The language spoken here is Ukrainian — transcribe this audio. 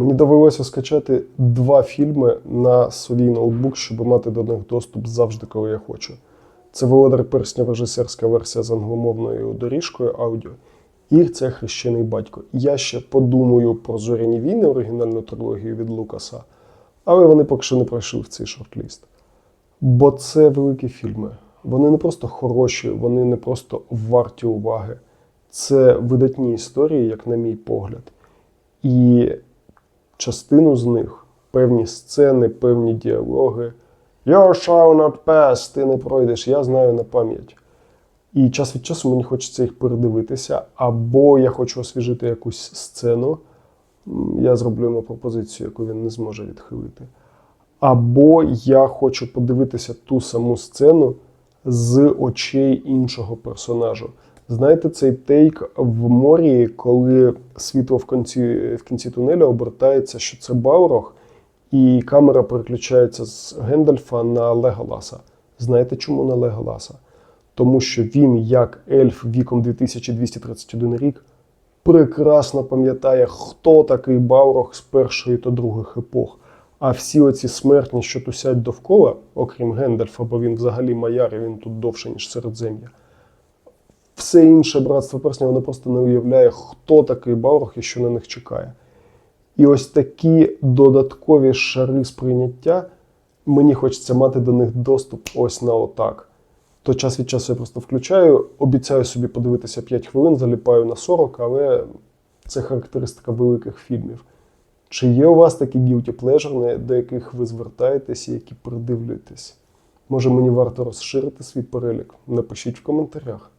Мені довелося скачати два фільми на свій ноутбук, щоб мати до них доступ завжди, коли я хочу. Це Володар Персня режисерська версія з англомовною доріжкою аудіо. І це хрещений батько. Я ще подумаю про зоряні війни, оригінальну трилогію від Лукаса, але вони поки що не пройшли в цей шорт-ліст. Бо це великі фільми. Вони не просто хороші, вони не просто варті уваги. Це видатні історії, як на мій погляд. І частину з них певні сцени, певні діалоги. You shall not pass, ти не пройдеш, я знаю на пам'ять. І час від часу мені хочеться їх передивитися, або я хочу освіжити якусь сцену. Я зроблю йому пропозицію, яку він не зможе відхилити. Або я хочу подивитися ту саму сцену з очей іншого персонажу. Знаєте, цей тейк в морі, коли світло в кінці, в кінці тунелю обертається, що це Баурог, і камера переключається з Гендальфа на Леголаса. Знаєте, чому на Леголаса? Тому що він, як ельф віком 2231 рік, прекрасно пам'ятає, хто такий Баурог з першої та других епох. А всі оці смертні, що тусять довкола, окрім Гендальфа, бо він взагалі маяр, і він тут довше, ніж середзем'я. Все інше братство персня, воно просто не уявляє, хто такий Баурог і що на них чекає. І ось такі додаткові шари сприйняття, мені хочеться мати до них доступ ось на отак. То час від часу я просто включаю, обіцяю собі подивитися 5 хвилин, заліпаю на 40, але це характеристика великих фільмів. Чи є у вас такі guilty pleasure, до яких ви звертаєтесь і які придивлюєтесь? Може мені варто розширити свій перелік? Напишіть в коментарях.